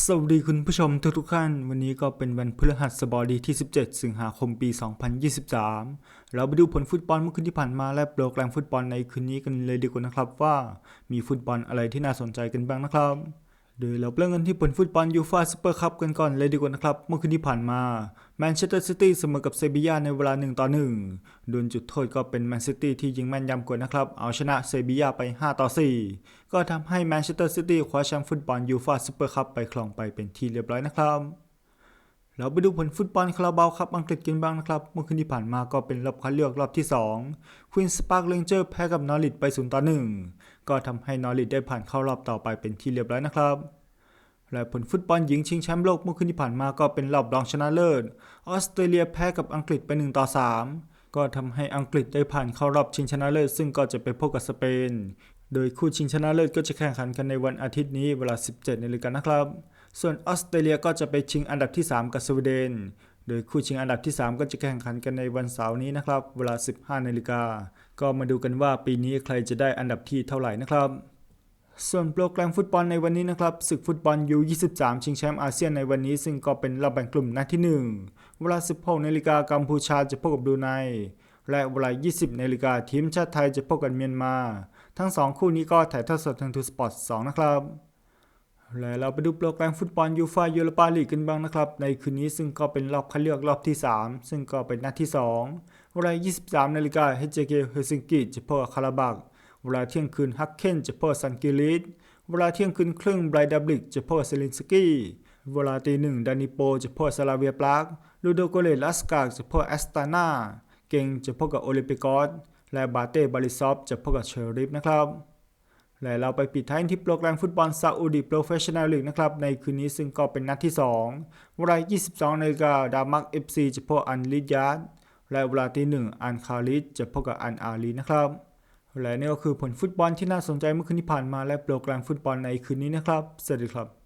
สวัสดีคุณผู้ชมทุกทุกๆท่าน วันนี้ก็เป็นวันพฤหัสบดีที่ 17 สิงหาคมปี 2023 เราไปดูผลฟุตบอลเมื่อคืนที่ผ่านมาและโปรแกรมฟุตบอลในคืนนี้กันเลยดีกว่านะครับว่ามีฟุตบอลอะไรที่น่าสนใจกันบ้างนะครับ โดยเราเริ่มกันที่ผลฟุตบอลยูฟาซูเปอร์คัพกันก่อนเลยดีกว่านะครับ เมื่อคืนที่ผ่านมาแมนเชสเตอร์ซิตี้เสมอกับเซบียาในเวลา1ต่อ1โดนจุดโทษก็เป็นแมนซิตี้ที่ยิงแม่นยำกว่านะครับ เอาชนะเซบียาไป 5 ต่อ 4 ก็ทำให้แมนเชสเตอร์ซิตี้คว้าแชมป์ฟุตบอลยูฟาซูเปอร์คัพไปครองไปเป็นที่เรียบร้อยนะครับ เราไปดูผลฟุตบอลคาราบาวครับอังกฤษกันบ้างนะครับ เมื่อคืนที่ผ่านมาก็เป็นรอบคัดเลือกรอบที่2ควีนสปาร์กเลนเจอร์แพ้กับนอริทไป0ต่อ1ก็ทำให้นอริทได้ผ่านเข้ารอบต่อไปเป็นที่เรียบร้อยนะครับและผลฟุตบอลหญิงชิงแชมป์โลกเมื่อคืนที่ผ่านมาก็เป็นรอบรองชนะเลิศออสเตรเลียแพ้กับอังกฤษไป1ต่อ3ก็ทำให้อังกฤษได้ผ่านเข้ารอบชิงชนะเลิศซึ่งก็จะไปพบกับสเปน โดยคู่ชิงชนะเลิศก็จะแข่งขันกันในวันอาทิตย์นี้เวลา 17นาฬิกานะครับ ส่วนออสเตรเลียก็จะไปชิงอันดับที่ 3 กับสวีเดน โดยคู่ชิงอันดับที่ 3 ก็จะแข่งขันกันในวันเสาร์นี้นะครับ เวลา 15นาฬิกา ก็มาดูกันว่าปีนี้ใครจะได้อันดับที่เท่าไหร่นะครับ ส่วนโปรแกรมฟุตบอลในวันนี้นะครับศึกฟุตบอล U23 ชิงแชมป์อาเซียนในวันนี้ ซึ่งก็เป็นรอบแบ่งกลุ่มนัดที่ 1 เวลา 16นาฬิกากัมพูชาจะพบกับบรูไนและเวลา 20นาฬิกาทีมชาติไทยจะพบกับเมียนมา ทั้ง 2 คู่นี้ก็ถ่ายทอดสดทางทูสปอร์ต2นะครับ และเราไปดูโปรแกรมฟุตบอลยูฟายูโรปาลีกกันบ้างนะครับ ในคืนนี้ซึ่งก็เป็นรอบคัดเลือกรอบที่ 3 ซึ่งก็เป็นนัดที่ 2 เวลา 23 นาฬิกาเฮเจเกเฮลซิงกิจะพบกับคาราบักเวลาเที่ยงคืนฮักเคนจะพบกับซันกิลิสเวลาเที่ยงคืนครึ่งไบรดับลิกจะพบกับเซลินสกี้เวลาตีหนึ่งดานิโปจะพบกับซาลาเวียปลากลูโดโกเลลัสกาจะพบกับแอสตานาเกงจะพบกับโอลิมปิกอสและบาเต้บาริซอฟจะพบกับเชอริฟนะครับ และเราไปปิดท้ายที่โปรแกรมฟุตบอลซาอุดีโปรเฟชชั่นแนลลีกนะครับ ในคืนนี้ซึ่งก็เป็นนัดที่ 2 เวลา 22นาฬิกาดามักเอฟซีจะพบอันลิยาดและเวลาทีหนึ่งอันคาริสจะพบกับอันอาลีนะครับ และนี่ก็คือผลฟุตบอลที่น่าสนใจเมื่อคืนที่ผ่านมาและโปรแกรมฟุตบอลในคืนนี้นะครับ สวัสดีครับ